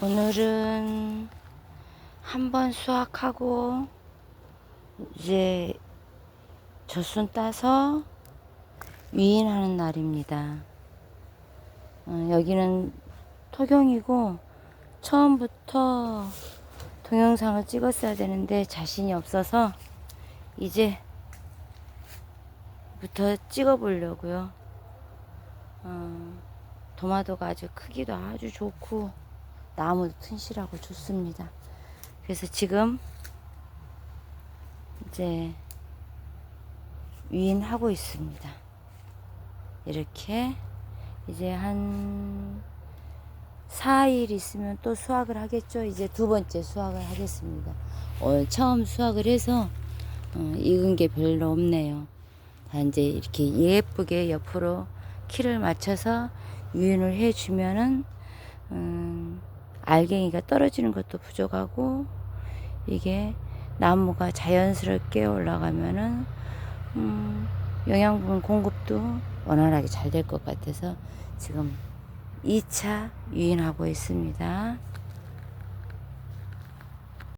오늘은 한 번 수확하고 이제 젖순 따서 위인하는 날입니다. 어, 여기는 토경이고 처음부터 동영상을 찍었어야 되는데 자신이 없어서 이제 부터 찍어 보려고요. 어, 도마도가 아주 크기도 아주 좋고 나무도 튼실하고 좋습니다. 그래서 지금 이제 위인하고 있습니다. 이렇게 이제 한 4일 있으면 또 수확을 하겠죠. 이제 두 번째 수확을 하겠습니다. 오늘 처음 수확을 해서 어, 익은 게 별로 없네요. 다 이제 이렇게 예쁘게 옆으로 키를 맞춰서 유인을 해주면은 음, 알갱이가 떨어지는 것도 부족하고 이게 나무가 자연스럽게 올라가면은 음, 영양분 공급도 원활하게 잘 될 것 같아서 지금 2차 유인하고 있습니다.